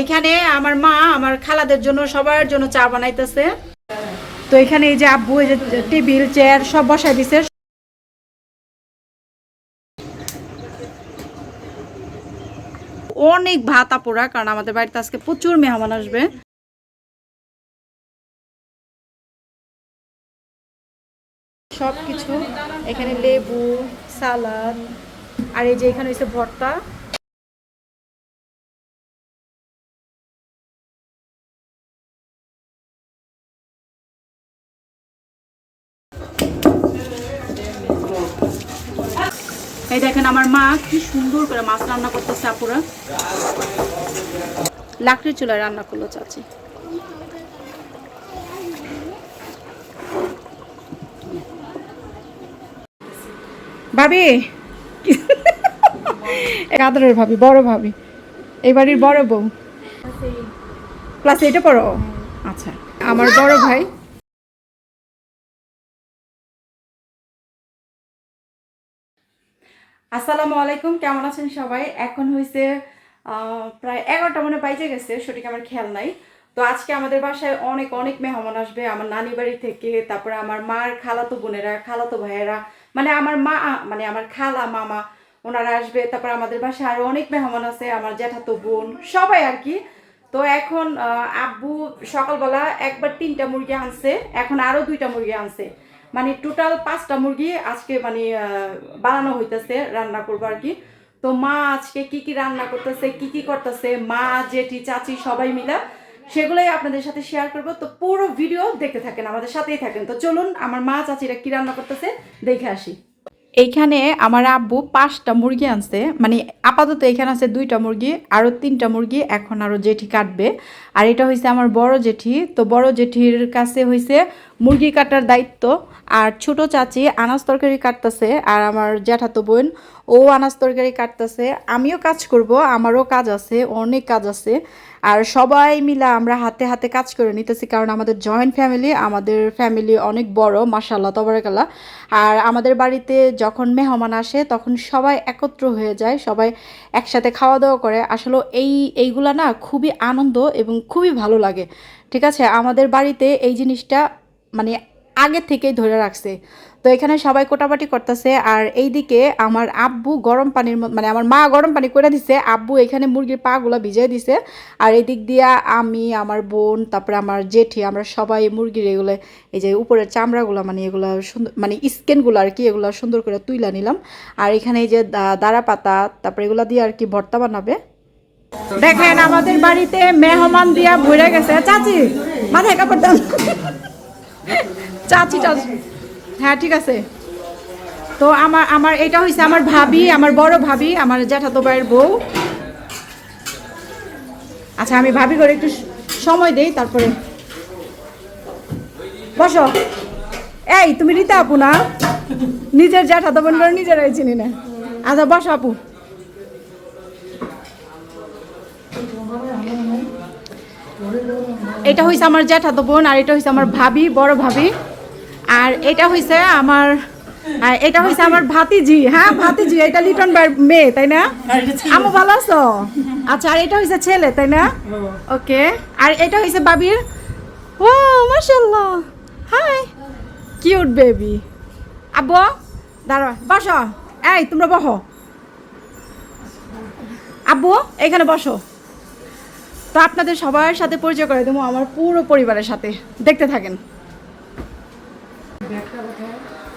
এখানে আমার মা আমার খালাদের জন্য, সবার জন্য চা বানাইতেছে। তো এখানে এই যে আব্বু, এই যে টেবিল, চেয়ার সব বসাই দিছে। অনেক ভাত আপুরা, কারণ আমাদের বাড়িতে আজকে প্রচুর মেহমান আসবে। সব কিছু এখানে লেবু, সালাদ, আর এই যে এখানে হচ্ছে ভর্তা। এই দেখেন আমার মা কি সুন্দর করে মাছ রান্না করতেছে আপুরা। লাকড়ির চুলায় রান্না করল চাচি। ভাবি। কাদরের ভাবি বড় ভাবি। এই বাড়ির বড় বউ। ক্লাস। এইটে পড়ো? আচ্ছা। আমার বড় ভাই আসসালামু আলাইকুম, কেমন আছেন সবাই? এখন হয়েছে প্রায় এগারোটা মনে বাইজে গেছে, সঠিক আমার খেয়াল নাই। তো আজকে আমাদের বাসায় অনেক অনেক মেহমান আসবে, আমার নানি বাড়ি থেকে, তারপরে আমার মার খালাতো বোনেরা, খালাতো ভাইয়েরা মানে আমার মা মানে আমার খালা, মামা, ওনারা আসবে, তারপর আমাদের বাসায় আরও অনেক মেহমান আছে, আমার জ্যাঠাতো বোন, সবাই আর কি। তো এখন আব্বু সকালবেলা একবার তিনটা মুরগি আনছে, এখন আরও দুইটা মুরগি আনছে। মানে টোটাল পাঁচটা মুরগি আজকে মানে বানানো হইতেছে, রান্না করব আর কি। তো মা আজকে কি কি রান্না করতেছে, কি কি করতেছে, মা, জেঠি, চাচি সবাই মিলা সেগুলোই আপনাদের সাথে শেয়ার করব। তো পুরো ভিডিও দেখতে থাকেন, আমাদের সাথেই থাকেন। তো চলুন, আমার মা, চাচিরা কি রান্না করতেছে, দেখে আসি। এইখানে আমার আব্বু পাঁচটা মুরগি আনছে মানে আপাতত এখানে আছে দুইটা মুরগি, আরও তিনটা মুরগি, এখন আরও জেঠি কাটবে। আর এটা হয়েছে আমার বড় জেঠি, তো বড় জেঠির কাছে হয়েছে মুরগি কাটার দায়িত্ব। আর ছোট চাচি আনাজ তরকারি কাটতেছে আর আমার জ্যাঠাতো বোন, ও আনাজ তরকারি কাটতেছে। আমিও কাজ করব, আমারও কাজ আছে, অনেক কাজ আছে। আর সবাই মিলে আমরা হাতে হাতে কাজ করে নিতেছি কারণ আমাদের জয়েন্ট ফ্যামিলি আমাদের ফ্যামিলি অনেক বড় মাসাল্লাহ তবরাকাল্লাহ। আর আমাদের বাড়িতে যখন মেহমান আসে, তখন সবাই একত্র হয়ে যায়, সবাই একসাথে খাওয়া দাওয়া করে। আসলে এই, এইগুলা না খুবই আনন্দ এবং খুবই ভালো লাগে। ঠিক আছে? আমাদের বাড়িতে এই জিনিসটা মানে আগে থেকেই ধরে রাখছে। তো এখানে সবাই কোটাপাটি করতেছে আর এইদিকে আমার আব্বু গরম পানির মানে আমার মা গরম পানি করে দিছে, আব্বু এখানে মুরগির পাগুলো ভিজিয়ে দিছে। আর এই দিক দিয়া আমি, আমার বোন, তারপরে আমার জেঠি, আমরা সবাই মুরগির এগুলো, এই যে উপরের চামড়াগুলো মানে এগুলো সুন্দর মানে স্কিনগুলো আর কি, এগুলো সুন্দর করে তুইলা নিলাম। আর এখানে এই যে দাঁড়া পাতা তারপরে এগুলো দিয়ে আর কি ভর্তা বানাবে। দেখেন আমাদের বাড়িতে মেহমান দিয়া ভরে গেছে। চাচি, মাথায় কাপড় দেন। চাচি হ্যাঁ ঠিক আছে। তো আমার আমার, এটা হয়েছে আমার ভাবি, আমার বড় ভাবি, আমার জ্যাঠাতো ভাইয়ের বউ। আচ্ছা আমি ভাবি করে একটু সময় দেই, তারপরে। বসো। এই, তুমি রীতা আপু না? নিজের জ্যাঠাতো বোন করে নিজেরাই চিনি না। আচ্ছা বসো আপু। এটা হয়েছে আমার জ্যাঠাতো বোন আর এটা হয়েছে আমার ভাবি, বড় ভাবি। আর এটা হয়েছে আমার এটা হয়েছে আমার ভাতিজি। হ্যাঁ ভাতিজি এটা লিটন মেয়ে তাই না? আমু ভালো আছো? আচ্ছা আর এটা হয়েছে ছেলে তাই না? ওকে আর এটা হয়েছে বাবির? ও মাশাল্লাহ হাই কিউট বেবি। আব্বু দাঁড়া বসো। এই তোমরা বসো। আব্বু এখানে বসো। তো আপনাদের সবার সাথে পরিচয় করে দেবো আমার পুরো পরিবারের সাথে। দেখতে থাকেন।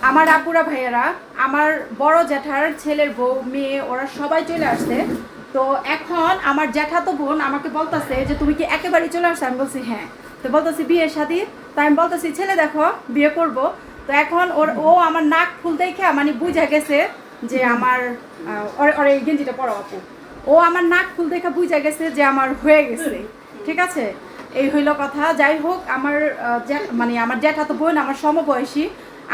আমার আপুরা ভাইয়েরা, আমার বড় জ্যাঠার ছেলের বউ, মেয়ে, ওরা সবাই চলে আসছে। তো এখন আমার জ্যাঠাতো বোন আমাকে বলতেছে যে, তুমি কি একেবারে চলে আসছো? আমি বলছি হ্যাঁ। তো বলতেছি, বিয়ের সাথে তাই আমি বলতেছি, ছেলে দেখো, বিয়ে করব। তো এখন ওর, ও আমার নাক ফুল দেখে মানে বুঝা গেছে যে আমার ওর- এই গেঞ্জিটা পরো আপু। ও আমার নাক ফুল দেখে বুঝা গেছে যে আমার হয়ে গেছে। ঠিক আছে? এই হইল কথা। যাই হোক, আমার মানে আমার জ্যাঠাতো বোন, আমার সমবয়সী।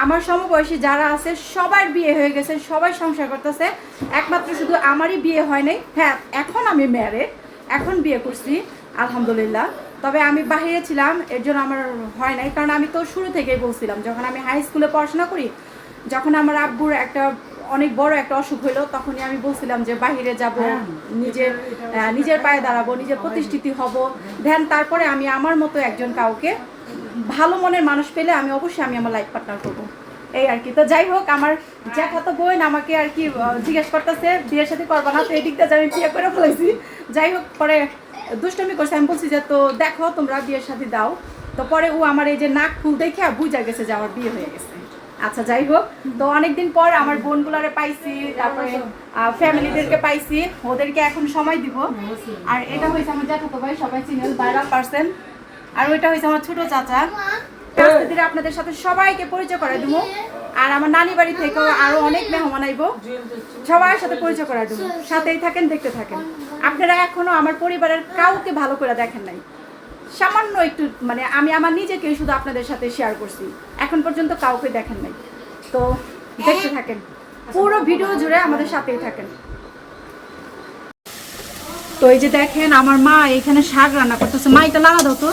আমার সমবয়সী যারা আছে সবার বিয়ে হয়ে গেছে, সবাই সংসার করতেছে। একমাত্র শুধু আমারই বিয়ে হয় নাই। হ্যাঁ এখন আমি ম্যারেড এখন বিয়ে করছি, আলহামদুলিল্লাহ। তবে আমি বাহিরে ছিলাম, এর জন্য আমার হয় নাই। কারণ আমি তো শুরু থেকেই বলছিলাম, যখন আমি হাই স্কুলে পড়াশোনা করি, যখন আমার আব্বুর একটা অনেক বড় একটা অসুখ হইল তখনই আমি বলছিলাম যে বাইরে যাব নিজের নিজের পায়ে দাঁড়াবো নিজের প্রতিষ্ঠিতি হব। দেন তারপরে আমি আমার মতো একজন কাউকে ভালো মনের মানুষ পেলে আমি অবশ্যই আমি আমার লাইফ পার্টনার করব। এই আর কি। তো যাই হোক আমার জ্যাঠাতো বোন আমাকে আর কি জিজ্ঞেস করতেছে বিয়ের সাথে করবা না তো এই দিকটা যে আমি বিয়ে করে ফেলেছি। যাই হোক পরে দুষ্টমি করছে আমি বলছি যে তো দেখো তোমরা বিয়ের সাথে দাও। তো পরে ও আমার এই যে নাক ফুল দেখে বুঝা গেছে যে আমার বিয়ে হয়ে গেছে। আচ্ছা যাই হোক। তো অনেকদিন পর আমার বোনগুলারে পাইছি, তারপরে ফ্যামিলিদেরকে পাইছি। ওদেরকে এখন সময় দিব। আর এটা হয়েছে আমার জ্যাঠাতো ভাই, সবাই চিনেন বাইরা পার্সেন। আর ওইটা হয়েছে আমার ছোট চাচা। আপনাদের সাথে সবাইকে পরিচয় করে দেবো। আর আমার নানি বাড়ি থেকেও আরও অনেক মেহমান আইবো। সবার সাথে পরিচয় করে দেবো। সাথেই থাকেন, দেখতে থাকেন। আপনারা এখনও আমার পরিবারের কাউকে ভালো করে দেখেন নাই। সামান্য একটু মানে আমি আমার নিজেকে শুধু আপনাদের সাথে শেয়ার করছি। এখন পর্যন্ত কাউকে দেখেন নাই। তো দেখতে থাকেন। পুরো ভিডিও জুড়ে আমাদের সাথেই থাকেন। তো এই যে দেখেন আমার মা এখানে শাক রান্না করতেছে। মা এটা লাগা দাও তো।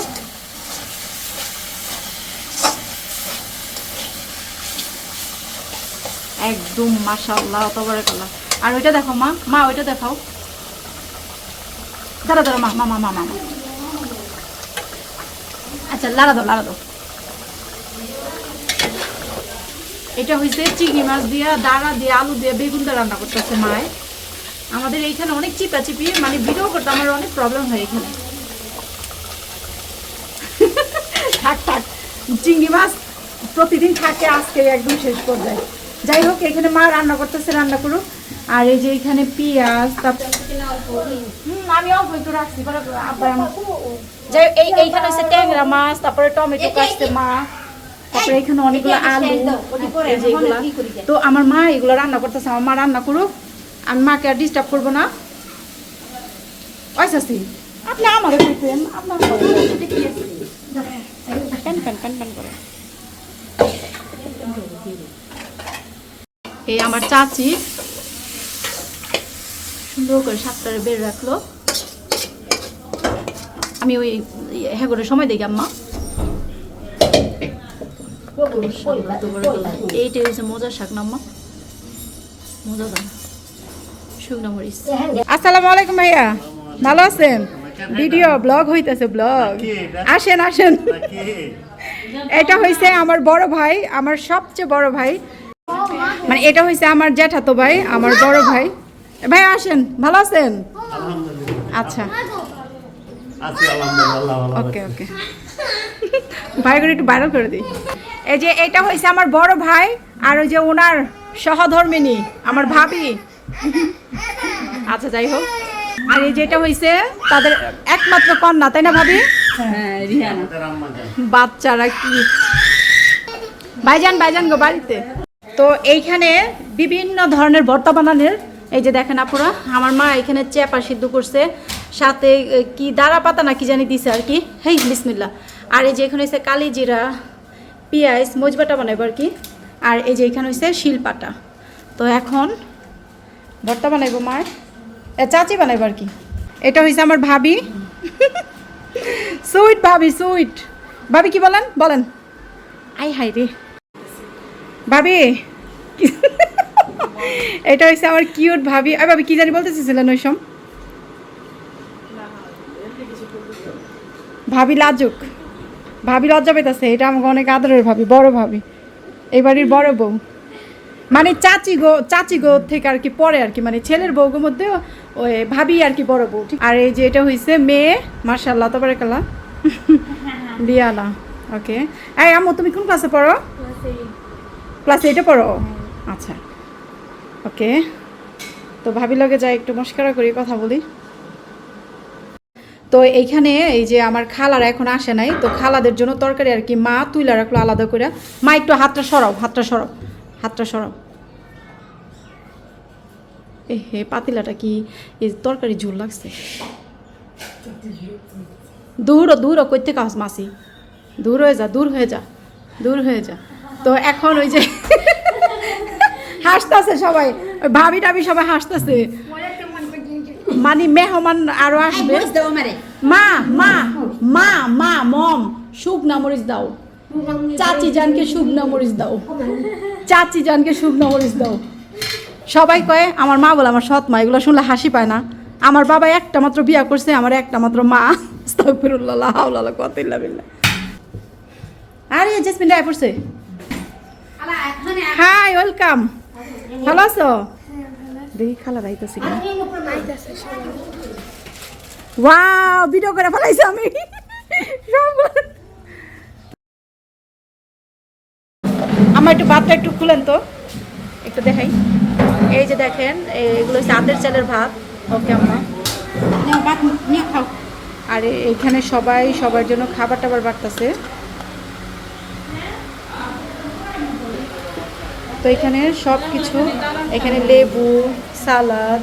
একদম মাশাআল্লাহ তবরাকাল্লাহ। আর ওইটা দেখো মা। মা ওইটা দেখাও। দাঁড়া দাঁড়া মা মা মা মা মা মা। আচ্ছা লাড়া দাও লাড়া দাও। এটা হইছে চিংড়ি মাছ দিয়ে দাঁড়া দিয়ে আলু দিয়ে বেগুন দিয়ে রান্না করতেছে মায়। আমাদের এইখানে অনেক চিপা চিপি মানে ভিডিও করতে আমার অনেক প্রবলেম হয় এখানে। থাক থাক। চিংড়ি মাছ প্রতিদিন থাকে আজকে একদম শেষ পর্যায়ে। যাই হোক এখানে মা রান্না করতেছে রান্না করুক। আর এই যে এখানে পেঁয়াজ তারপর আমি অল্প একটু রাখছি আমার যাই এই এইখানে হচ্ছে ট্যাংরা মাছ তারপরে টমেটো কাটছে মা তারপরে এখানে অনেকগুলো আলু এই যে এগুলা। তো আমার মা এগুলো রান্না করতেছে আমার মা রান্না করুক আমি মাকে আর ডিস্টার্ব করব না। ওইসাসি আপনি আমারে কইতেন আপনার করে। এই আমার চাচি সুন্দর করে সাতটারে বের রাখল। আমি ওই হ্যাঁ করে সময় দেখি আম্মা। এইটা হচ্ছে মজার শাক না আম্মা? মজা দাম শুকনা মরিচ। আসসালামু আলাইকুম ভাইয়া। ভালো আছেন? ভিডিও ব্লগ হইতেছে ব্লগ। আসেন আসেন। এটা হয়েছে আমার বড় ভাই আমার সবচেয়ে বড় ভাই। মানে এটা হয়েছে আমার জ্যাঠাতো ভাই আমার বড় ভাই। ভাই আসেন। ভালো আছেন? আচ্ছা। ওকে ওকে ভাই করে একটু ভাইরাল করে দিই। এই যে এটা হয়েছে আমার বড় ভাই আর ওই যে ওনার সহধর্মিনী আমার ভাবি। আচ্ছা যাই হোক। আর এই যেটা হয়েছে তাদের একমাত্র কন্যা তাই না ভাবি? যায় বাচ্চারা কি? ভাইজান ভাইজান গো বাড়িতে। তো এইখানে বিভিন্ন ধরনের ভর্তা বানানোর এই যে দেখেন আপুরা আমার মা এখানে চেপা সিদ্ধ করছে। সাথে কি দাঁড়া পাতা না কি জানি দিছে আর কি? হেই বিসমিল্লা আর এই যে এখানে হচ্ছে কালি জিরা, পেঁয়াজ, মজবাটা বানাইব আর কি। আর এই যে এখানে হচ্ছে শিলপাটা। তো এখন ভর্তা বানাইব মার চাচি বানাইব আর কি। এটা হয়েছে আমার ভাবি। সুইট ভাবি সুইট। ভাবি কি বলেন? বলেন। আই হাই রে। ভাবি। এটা হচ্ছে আমার কিউট ভাবি। আর ভাবি, কি জানি বলতে চেয়েছিলেন ওই সম ভাবি লাজুক। ভাবি লজ্জা পেতেছে এটা আমাকে অনেক আদরের ভাবি বড় ভাবি। এই বাড়ির বড় বউ। মানে চাচি গো চাচি গো থেকে আর কি পরে আর কি মানে ছেলের বউগোর মধ্যে ওই ভাবি আর কি বড় বউ। ঠিক। আর এই যে এটা হয়েছে মেয়ে মার্শাল্লাহ তো কালা লিয়ানা ওকে। এই আম্মু তুমি কোন ক্লাসে পড়ো? ক্লাস এইটে। পড়ো? আচ্ছা। ওকে। তো ভাবি লগে যাই একটু মস্কারা করি কথা বলি। তো এইখানে এই যে আমার খালারা এখন আসে নাই, তো খালাদের জন্য তরকারি আর কি মা তুইলা রাখল আলাদা করে। মা একটু হাতটা সরাও হাতটা সরাও হাতটা সরাও। এ হে, পাতিলাটা কি এই তরকারি ঝোল লাগছে? দূর দূর করতে কাজ মাসি। দূর হয়ে যা, দূর হয়ে যা, দূর হয়ে যা। তো এখন ওই যে হাসতেছে সবাই ভাবি টাবি সবাই হাসতেছে। মানে মেহমান আরও আসবে। মা মা মা মা মম শুকনা মরিচ দাও। চাচি জানকে শুকনা মরিচ দাও। চাচি জানকে শুকনা মরিচ দাও। সবাই কয় আমার মা বলে আমার সৎ মা এগুলো শুনলে হাসি পায় না। আমার বাবা একটা মাত্র বিয়া করছে আমার একটা মাত্র মা। আস্তাগফিরুল্লাহ হাওলা কত ইল্লা বিল্লাহ। আরে জেসমিন রায় পড়ছে। হাই ওয়েলকাম ভালো আছো? দেখি খালা রাইতেছি ওয়াও ভিডিও করে ফেলাইছি আমি। আমার একটু ভাতটা একটু খুলেন তো। একটু দেখাই। এই যে দেখেন এগুলো হচ্ছে আতের চালের ভাত। ওকে আম্মা। ভাত নিয়ে খাও। আর এইখানে সবাই সবার জন্য খাবার টাবার বাড়তেছে। তো এখানে সব কিছু এখানে লেবু, সালাদ,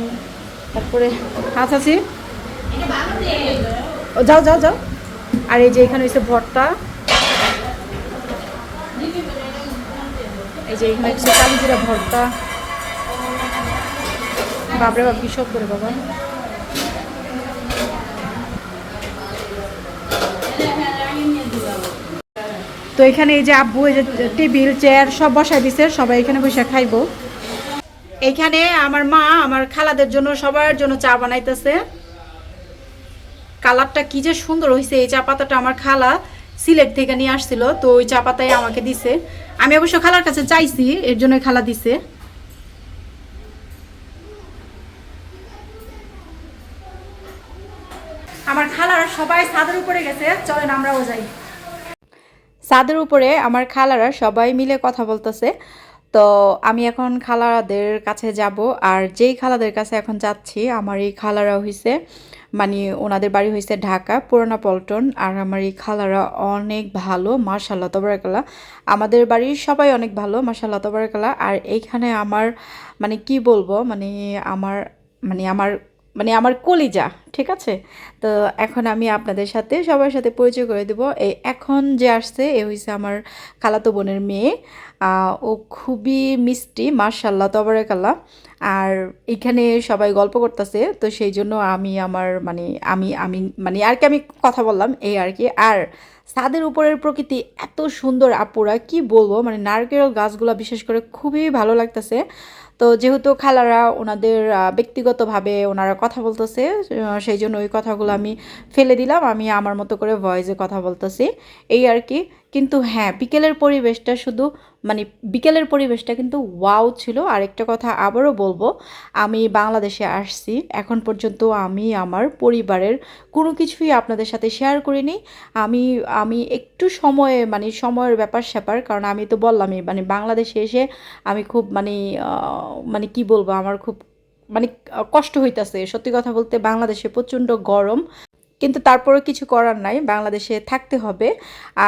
তারপরে হাত আছে। যাও যাও যাও। আর এই যে এখানে হচ্ছে ভর্তা। এই যে এখানে হচ্ছে কালিজিরা ভর্তা। বাবরে বাপ, কি সব করে বাবা। তো এখানে এই যে আব্বু, এই যে টেবিল, চেয়ার সব বসাই দিছে, সবাই এখানে বসে খাইবো। এখানে আমার মা আমার খালাদের জন্য সবার জন্য চা বানাইতেছে। কালারটা কি যে সুন্দর হয়েছে এই চা পাতাটা আমার খালা সিলেট থেকে নিয়ে আসছিল, তো ওই চা পাতাই আমাকে দিছে। আমি অবশ্য খালার কাছে চাইছি, এর জন্য খালা দিছে। আমার খালারা সবাই ছাদের উপরে গেছে, চলেন আমরাও যাই। ছাদের উপরে আমার খালারা সবাই মিলে কথা বলতেছে। তো আমি এখন খালাদের কাছে যাব আর যেই খালাদের কাছে এখন যাচ্ছি, আমার এই খালারা হইছে মানে ওনাদের বাড়ি হয়েছে ঢাকা, পুরানা পল্টন, আর আমার এই খালারা অনেক ভালো মার্শাল্লাহ তবরাকাল্লাহ। আমাদের বাড়ির সবাই অনেক ভালো মার্শাল্লাহ তবরাকাল্লাহ। আর এইখানে আমার মানে কি বলব মানে আমার মানে আমার মানে আমার কলিজা, ঠিক আছে? তো এখন আমি আপনাদের সাথে, সবার সাথে পরিচয় করে দেবো। এই এখন যে আসছে, এ হয়েছে আমার খালাতো বোনের মেয়ে। ও খুবই মিষ্টি মার্শাল্লাহ তবরেকাল্লা আর এখানে সবাই গল্প করতেছে, তো সেই জন্য আমি আমার মানে আমি আমি মানে আর কি আমি কথা বললাম, এই আর কি। আর ছাদের উপরের প্রকৃতি এত সুন্দর, আপুরা, কি বলব? মানে নারকেল গাছগুলো বিশেষ করে খুবই ভালো লাগতেছে। তো যেহেতু খালারা ওনাদের ব্যক্তিগতভাবে ওনারা কথা বলতেছে সেই জন্য ওই কথাগুলো আমি ফেলে দিলাম, আমি আমার মতো করে ভয়েসে কথা বলতেছি, এই আর কি। কিন্তু হ্যাঁ বিকেলের পরিবেশটা শুধু মানে বিকেলের পরিবেশটা কিন্তু ওয়াও ছিল। আরেকটা কথা আবারও বলব, আমি বাংলাদেশে আসছি। এখন পর্যন্ত আমি আমার পরিবারের কোনো কিছুই আপনাদের সাথে শেয়ার করিনি। আমি আমি একটু সময়ে মানে সময়ের ব্যাপার স্যাপার, কারণ আমি তো বললামই মানে বাংলাদেশে এসে আমি খুব মানে মানে কি বলব, আমার খুব মানে কষ্ট হইতাছে। সত্যি কথা বলতে বাংলাদেশে প্রচণ্ড গরম। কিন্তু তারপরে কিছু করার নাই, বাংলাদেশে থাকতে হবে।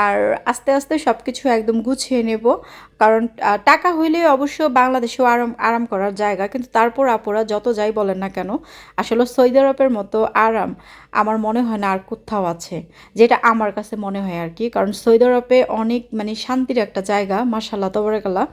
আর আস্তে আস্তে সব কিছু একদম গুছিয়ে নেব। কারণ টাকা হইলে অবশ্য বাংলাদেশেও আরাম আরাম করার জায়গা, কিন্তু তারপর আপুরা যত যাই বলেন না কেন, আসলে সৌদি আরবের মতো আরাম আমার মনে হয় না আর কোথাও আছে, যেটা আমার কাছে মনে হয় আর কি। কারণ সৌদি আরবে অনেক মানে শান্তির একটা জায়গা মার্শাল্লাহ তবরাকাল্লাহ।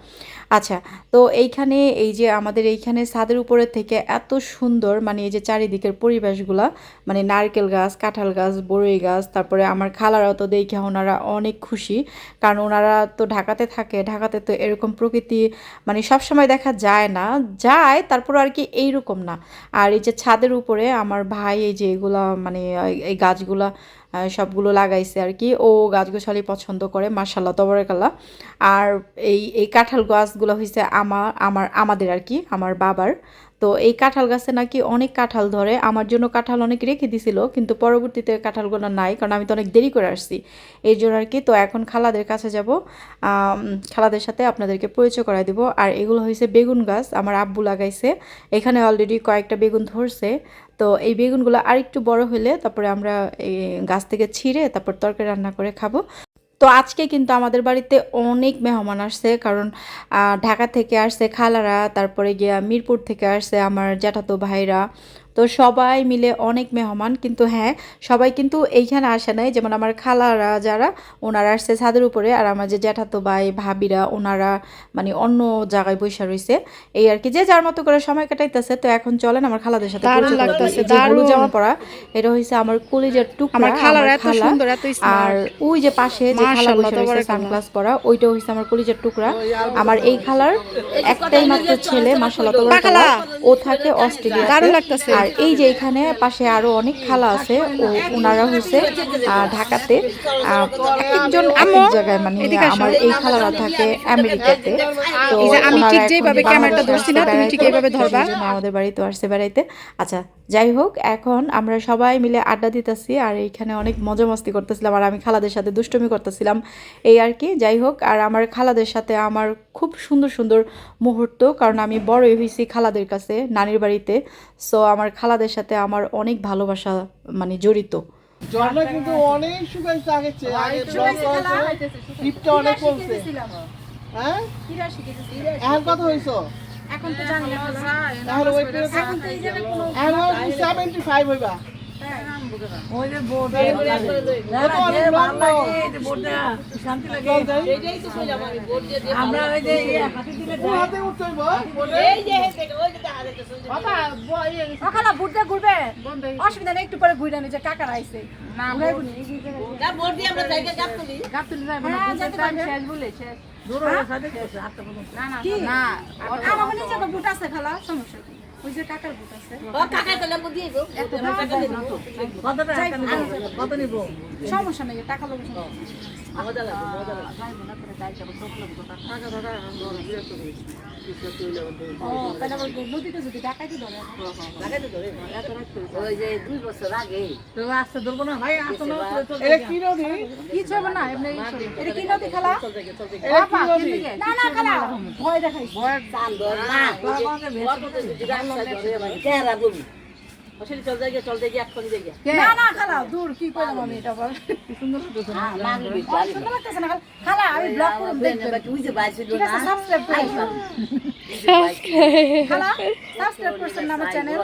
আচ্ছা তো এইখানে এই যে আমাদের এইখানে ছাদের উপরে থেকে এত সুন্দর মানে এই যে চারিদিকের পরিবেশগুলা মানে নারকেল গাছ, কাঁঠাল গাছ বড়ই গাছ, তারপরে আমার খালারাও তো দেখে ওনারা অনেক খুশি, কারণ ওনারা তো ঢাকাতে থাকে, ঢাকাতে তো এরকম প্রকৃতি মানে সবসময় দেখা যায় না। যায় তারপর আর কি এইরকম না। আর এই যে ছাদের উপরে আমার ভাই, এই যে এগুলা মানে এই- গাছগুলা সবগুলো লাগাইছে আর কি। ও গাছগুছালি পছন্দ করে মার্শাল্লাহ তবরাকাল্লাহ। আর এই এই কাঁঠাল গাছগুলো হয়েছে আমার আমার, আমাদের আর কি, আমার বাবার। তো এই কাঁঠাল গাছে নাকি অনেক কাঁঠাল ধরে। আমার জন্য কাঁঠাল অনেক রেখে দিছিল, কিন্তু পরবর্তীতে কাঁঠালগুলো নাই, কারণ আমি তো অনেক দেরি করে আসছি। এই জন্য আর কি, তো এখন খালাদের কাছে যাব। খালাদের সাথে আপনাদেরকে পরিচয় করাই দিব। আর এগুলো হয়েছে বেগুন গাছ, আমার আব্বু লাগাইছে। এখানে অলরেডি কয়েকটা বেগুন ধরছে। তো এই বেগুনগুলো আর একটু বড় হলে তারপরে আমরা এই গাছ থেকে ছিঁড়ে তারপর তরকারি রান্না করে খাব। তো আজকে কিন্তু আমাদের বাড়িতে অনেক মেহমান আসছে, কারণ ঢাকা থেকে আসছে খালারা, তারপরে গিয়া মিরপুর থেকে আসছে আমার জ্যাঠাতো ভাইরা তো সবাই মিলে অনেক মেহমান কিন্তু হ্যাঁ সবাই কিন্তু এইখানে আসে নাই। যেমন আমার খালারা যারা ওনারা আসছে ছাদের উপরে আর আমার যে জ্যাঠাতো ভাই ভাবিরা ওনারা মানে অন্য জায়গায় বসে রয়েছে এই আর কি যে যার মতো করে সময় কাটাইতেছে তো এখন চলেন আমার খালাদের সাথে হলুদ জামা পরা এটা হয়েছে আমার কলিজার টুকরা আমার এত সুন্দর, এত আর ওই যে পাশে যে খালা বসে রয়েছে সানগ্লাস পরা ওইটা হয়েছে আমার কলিজার টুকরা। আমার এই খালার একটাই মাত্র ছেলে মাশাআল্লাহ ও থাকে অস্ট্রেলিয়া দারুণ লাগতাছে। আর এই যে এখানে পাশে আরও অনেক খালা আছে ও ওনারা হয়েছে আহ, ঢাকাতে। আহ, একজন এক এক জায়গায় মানে আমার এই খালারা থাকে আমেরিকাতে। তো আমি ঠিক যেভাবে ক্যামেরাটা ধরছি না, তুমি ঠিক এইভাবে ধরবা। আমাদের বাড়িতে আসছে বেড়াইতে। আচ্ছা যাই হোক এখন আমরা সবাই মিলে আড্ডা দিতেছি আর এইখানে অনেক মজা মস্তি করতেছিলাম আর আমি খালাদের সাথে দুষ্টুমি করতেছিলাম। এই আর কি যাই হোক আর আমার খালাদের সাথে আমার খুব সুন্দর সুন্দর মুহূর্ত কারণ আমি বড়ই হয়েছি খালাদের কাছে নানির বাড়িতে। সো আমার খালাদের সাথে আমার অনেক ভালোবাসা মানে জড়িত। জলটা কিন্তু অনেক শুকাইছে আগের আগে টিপটা অনেক কমছে। হ্যাঁ? এখন কত হইছ এখন তো জানি না এখন ওই পেয়ে এখন সেভেন্টি ফাইভ হইবা। আমরা ওই যে সকালে ঘুরতে ঘুরবে? অসুবিধা নেই একটু পরে ঘুরে যে কাকার আইছে। যা ভোট দিয়ে আমরা জায়গা গাপ তুলি। হ্যাঁ যেতে পারবে। কি? না আমার মনে হচ্ছে বুট আছে খালা সমস্যা ওই যে কাকার বুট আছে। ও কাকা কইলে আমি দিয়ে দেব এত টাকা দেব কত টাকা কত নিব? সমস্যা নেই টাকা লোক নদীতে যদি ডাকাইতে ধরে ওই যে দুই বছর আগে। আসতে ধরবো না ভাই আসতে না কি নদী? কিছু হবে না এমনি এটা কি নদী খালা? কি না না খালা। ভয় দেখাই ভয় চাল ধর না না না খালা দূর কি কইলাম আমি এটা বল? না? সুন্দর লাগতেছে না খালা? খালা আমি ব্লগ করে দেখবেন। তুই যে বাইছে ঠিক আছে সাবস্ক্রাইব করে দিবেন। খালা সাবস্ক্রাইব করছেন না আমার চ্যানেল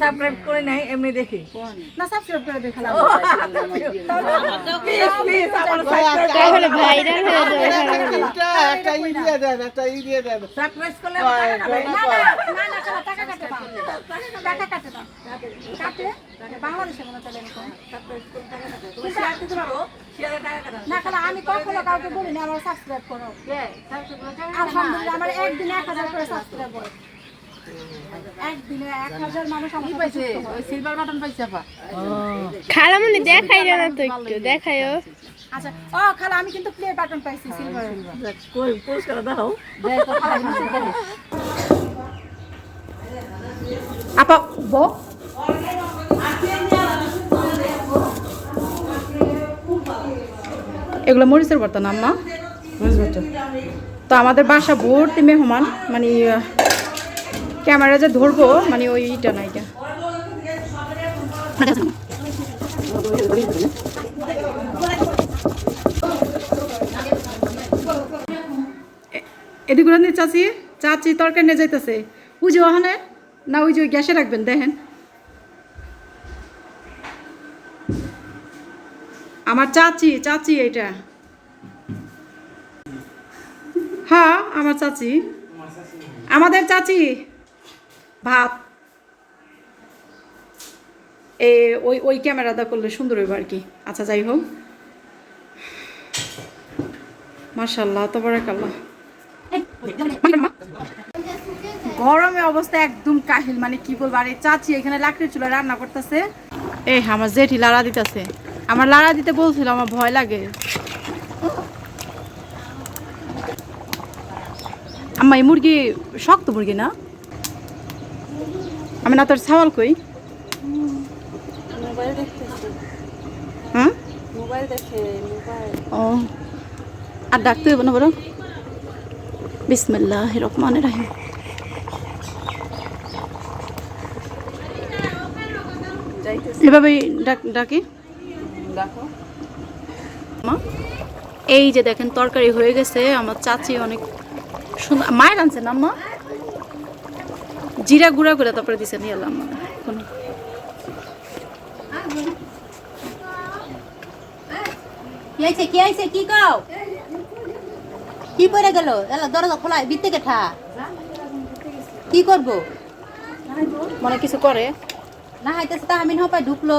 সাবস্ক্রাইব করে নাই এমনি দেখি। না সাবস্ক্রাইব করে দেখালা তাহলে ভাইরাল হয়ে যাবে একটা একটা ই দিয়ে দেন একটা ই দিয়ে দেন। সাবস্ক্রাইব করলে না না না না টাকা কাটে দাও টাকা কাটে দাও কাটে বাংলাদেশে কোনো চ্যানেল না খালা আমি কখনো কাউকে বলি না আমার সাবস্ক্রাইব করো। আলহামদুলিল্লাহ আমার একদিনে এক হাজার করে সাবস্ক্রাইব করে খালামনি দেখাই না তো একটু দেখাইও। আচ্ছা ও খালা আমি কিন্তু প্লে বাটন পাইছি সিলভার কই পুরস্কার দাও। আপা বো এগুলো মরিচের বর্তন আম্মা? তো আমাদের বাসা ভর্তি মেহমান মানে ক্যামেরা যে ধরবো মানে ওইটা না এটা। এদিকে চাচি চাচি তরকারি নিয়ে যাইতেছে। ওই যে ওখানে না ওই যে ওই গ্যাসে রাখবেন দেখেন। আমার চাচি চাচি এটা হ্যাঁ আমার চাচি। আমাদের চাচি। ভাত। এ, ওই ওই ক্যামেরাটা করলে সুন্দর হইব আর কি। আচ্ছা যাই হোক। মার্শাল্লাহ তবরাকাল্লাহ। গরমে অবস্থা একদম কাহিল মানে কি বলব, আর এই চাচি এখানে লাকড়ির চুলা রান্না করতেছে। এই আমার জেঠি লাড়া দিতেছে। আমার লাড়া দিতে বলছিল আমার ভয় লাগে। আম্মা এই মুরগি শক্ত মুরগি না? আমি না তোর ছাওয়াল কই? হ্যাঁ ও। আর ডাকতে হইব না বড় বিসমিল্লাহ রহমান রাহিম। এভাবেই ডাক ডাকি? মা, এই যে দেখেন তরকারি হয়ে গেছে আমার চাচি অনেক সুন্দর। মায়ের আনছে না মা? জিরা গুঁড়া করে তারপরে দিছে নিয়ে এলাম। কি আইছে কি আইছে কি কি গেল? দরজা খোলা বিতে কেঠা? কি করব? মনে কিছু করে। না হাইতেছে তা আমি ঢুকলো।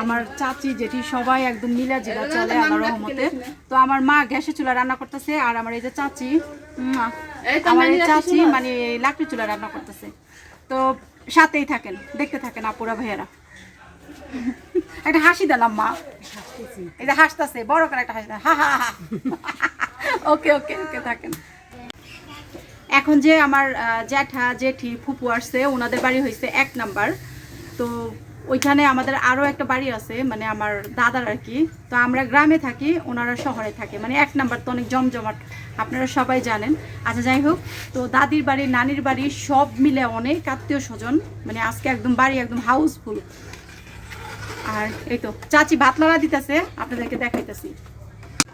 আমার চাচি জেঠি সবাই একদম মিলা জেলা চলে আমার রহমতে। তো আমার মা গ্যাসের চুলা রান্না করতেছে আর আমার এই যে চাচি আমার এই চাচি মানে লাকড়ি চুলা রান্না করতেছে। তো সাথেই থাকেন দেখতে থাকেন আপুরা ভাইয়েরা। একটা হাসি দিলাম মা। এই যে হাসতেছে বড় করে একটা হাসি। হা হা হা ওকে ওকে ওকে থাকেন। এখন যে আমার জ্যাঠা জেঠি ফুপু আসছে ওনাদের বাড়ি হয়েছে এক নাম্বার। তো ওইখানে আমাদের আরও একটা বাড়ি আছে মানে আমার দাদার আর কি। তো আমরা গ্রামে থাকি, ওনারা শহরে থাকে। মানে এক নাম্বার তো অনেক জমজমাট, আপনারা সবাই জানেন। আচ্ছা যাই হোক, তো দাদির বাড়ি, নানির বাড়ি সব মিলে অনেক আত্মীয় স্বজন মানে আজকে একদম বাড়ি একদম হাউসফুল। আর এই তো, চাচি ভাত লাড়া দিতেছে, আপনাদেরকে দেখাইতেছি।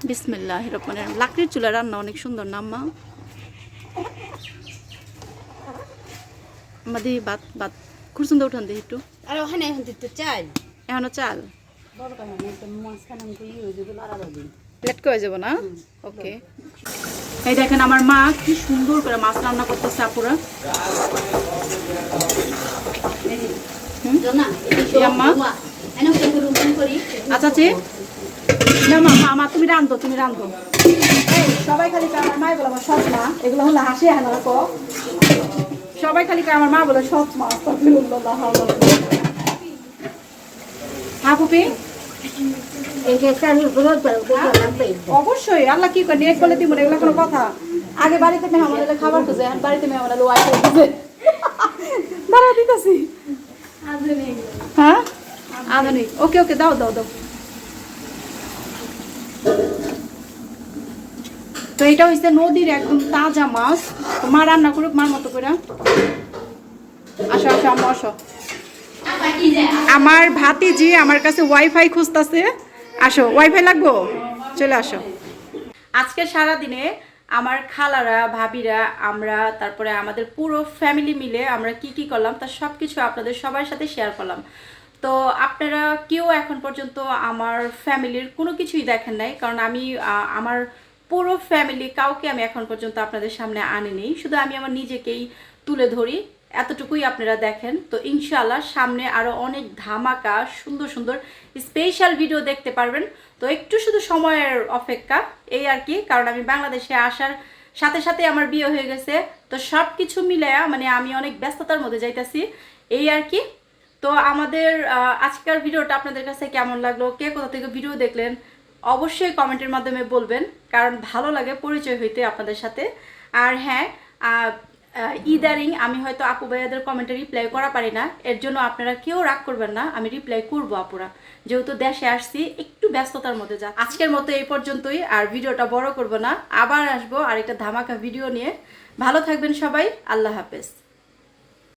বিসমিল্লাহ রহমান লাকড়ির চুলা রান্না অনেক সুন্দর নাম মা আমাদের ভাত ভাত। খুব সুন্দর উঠান দিই একটু। আর ওখানে এখন দিতে চাই। এখনও চাল? লেট করে যাব না? ওকে এই দেখেন আমার মা কি সুন্দর করে মাছ রান্না করতেছে আপুরা। আচ্ছা চে না মা মা, মা তুমি রান্ধো তুমি রান্ধো সবাই খালি আমার মা এগুলো আমার সৎ মা। এগুলো হলো হাসি হানা কো সবাই খালি আমার মা বলে সৎ মা হ্যাঁ পুপি অবশ্যই। আল্লাহ কি করে নেট বলে দিব এগুলো কোনো কথা। আগে বাড়িতে মেহমান এলে খাবার খুঁজে এখন বাড়িতে মেহমান এলে ওয়াইফাই খুঁজে দাঁড়া দিতেছি। হ্যাঁ? আধুনিক। ওকে ওকে দাও দাও দাও। এটা হইছে নদীর একদম তাজা মাছ। মা রান্না করুক, মার মতো করে। আসো আসো, আম্মা, আসো। আমার ভাতিজি আমার কাছে ওয়াইফাই খুঁজতেছে। আসো, ওয়াইফাই লাগবো? চলে আসো। আজকে সারা দিনে আমার খালারা, ভাবিরা, আমরা, তারপরে আমাদের পুরো ফ্যামিলি মিলে আমরা কি কি করলাম তার সব কিছু আপনাদের সবার সাথে শেয়ার করলাম। তো আপনারা কেউ এখন পর্যন্ত আমার ফ্যামিলির কোনো কিছুই দেখেন নাই, কারণ আমি আমার পুরো ফ্যামিলি কাউকে আমি এখন পর্যন্ত আপনাদের সামনে আনিনি। শুধু আমি আমার নিজেকেই তুলে ধরি। এতটুকুই আপনারা দেখেন। তো ইনশাআল্লাহ সামনে আরও অনেক ধামাকা, সুন্দর সুন্দর স্পেশাল ভিডিও দেখতে পারবেন। তো একটু শুধু সময়ের অপেক্ষা, এই আর কি। কারণ আমি বাংলাদেশে আসার সাথে সাথে আমার বিয়ে হয়ে গেছে। তো সব কিছু মিলায়া মানে আমি অনেক ব্যস্ততার মধ্যে যাইতাছি। এই আর কি। তো আমাদের আজকের ভিডিওটা আপনাদের কাছে কেমন লাগল? কে কোথা থেকে ভিডিও দেখলেন? অবশ্যই কমেন্টের মাধ্যমে বলবেন, কারণ ভালো লাগে পরিচয় হইতে আপনাদের সাথে। আর হ্যাঁ ইদারিং আমি হয়তো আপু ভাইয়াদের কমেন্টে রিপ্লাই করা পারি না, এর জন্য আপনারা কেউ রাগ করবেন না, আমি রিপ্লাই করব আপুরা। যেহেতু দেশে আসছি, একটু ব্যস্ততার মধ্যে যা আজকের মতো এই পর্যন্তই, আর ভিডিওটা বড় করব না, আবার আসব আর একটা ধামাকা ভিডিও নিয়ে। ভালো থাকবেন সবাই, আল্লাহ হাফেজ।